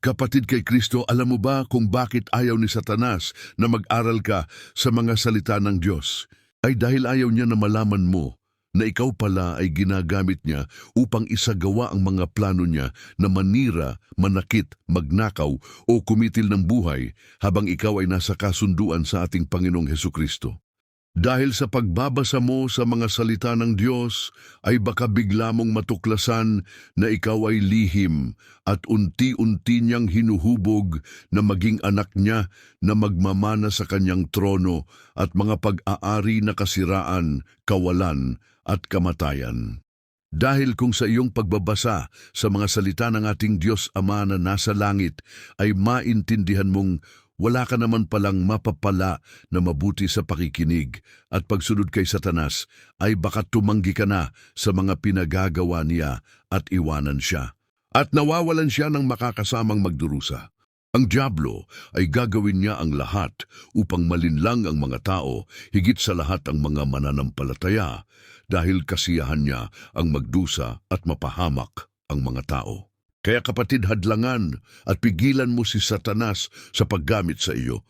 Kapatid kay Kristo, alam mo ba kung bakit ayaw ni Satanas na mag-aral ka sa mga salita ng Diyos? Ay dahil ayaw niya na malaman mo na ikaw pala ay ginagamit niya upang isagawa ang mga plano niya na manira, manakit, magnakaw o kumitil ng buhay habang ikaw ay nasa kasunduan sa ating Panginoong Heso Kristo. Dahil sa pagbabasa mo sa mga salita ng Diyos, ay baka bigla mong matuklasan na ikaw ay lihim at unti-unti niyang hinuhubog na maging anak niya na magmamana sa kanyang trono at mga pag-aari na kasiraan, kawalan at kamatayan. Dahil kung sa iyong pagbabasa sa mga salita ng ating Diyos Ama na nasa langit ay maintindihan mong wala ka naman palang mapapala na mabuti sa pakikinig at pagsunod kay Satanas ay baka tumanggi ka na sa mga pinagagawa niya at iwanan siya. At nawawalan siya ng makakasamang magdurusa. Ang Diablo ay gagawin niya ang lahat upang malinlang ang mga tao, higit sa lahat ang mga mananampalataya, dahil kasiyahan niya ang magdusa at mapahamak ang mga tao. Kaya kapatid hadlangan at pigilan mo si Satanas sa paggamit sa iyo.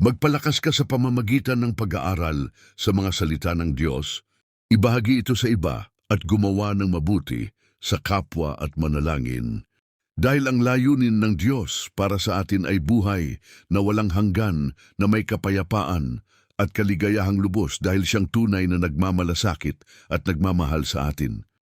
Magpalakas ka sa pamamagitan ng pag-aaral sa mga salita ng Diyos, ibahagi ito sa iba at gumawa ng mabuti sa kapwa at manalangin. Dahil ang layunin ng Diyos para sa atin ay buhay na walang hanggan na may kapayapaan at kaligayahang lubos dahil siyang tunay na nagmamalasakit at nagmamahal sa atin.